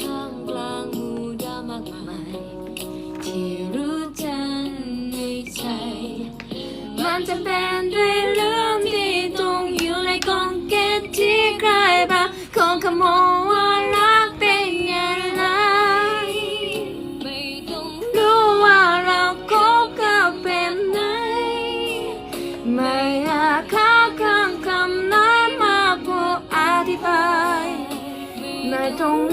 ท่ามกลางหมู่ดาวมากมาย ที่รู้จักในใจ มันจะเป็น ง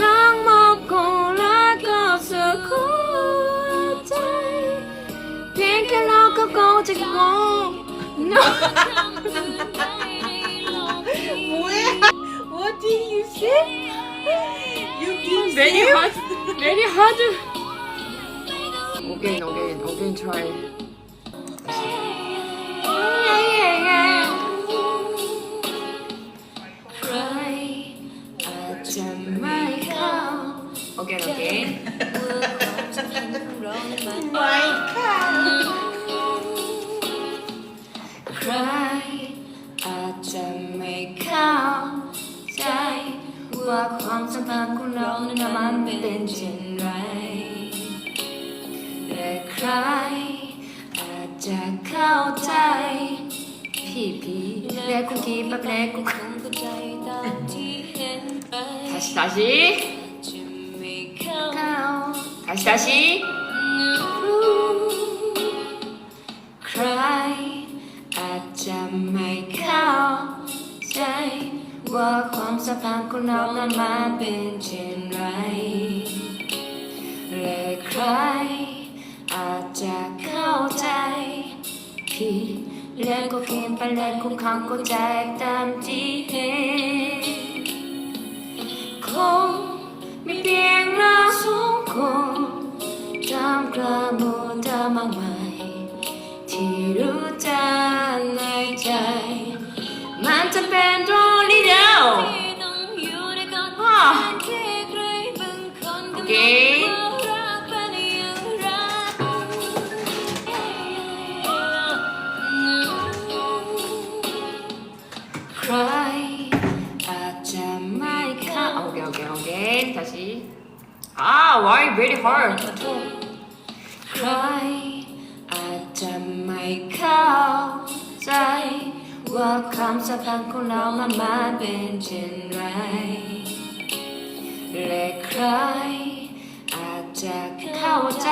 No What did you say? You did Very hard Very hard Again again again try พันธ์ของเรานั้นมัน My God. ใครอาจจะไม่เข้าใจ ว่าความสัมพันธ์ของเรานั้นมันเป็นเช่นไร และใครอาจจะเข้าใจ พี่พี่และคุกกี้แป๊บแรกกูคงเข้าใจตามที่เห็นไป다시다시 จะไม่เข้า다시다시 ใครอาจจะไม่เข้าใจ ว่าความสัมพันธ์ของเรานั้นมันเป็นเช่นไร และใครอาจจะเข้าใจพี่และก็เขียนไปและก็คำก็ใจตามที่เห็นามกลางหมู่ดาวมากมายที่รู้จักในใจ มันจะเป็นตรงนี้เดียวอะโอเคใครอาจจะไม่เข้าโอเคโอเคโอเค다시อ่า why very hard ขอโทษ ใคร อาจจะไม่เข้าใจ ว่าความสัมพันธ์ของเรามันมาเป็นเช่นไร และใคร อาจจะเข้าใจ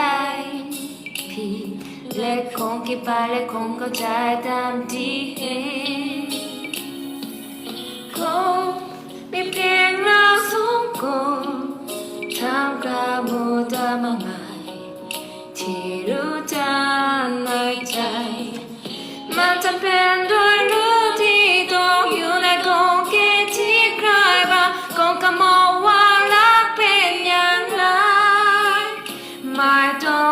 พี่และคงคิดไปและคงเข้าใจตามที่เห็น เป็นด้วยรู้ที่ตกอยู่ในกองเกตที่ใครบางคงก็มองว่ารักเป็นอย่างไรไม่ต้อง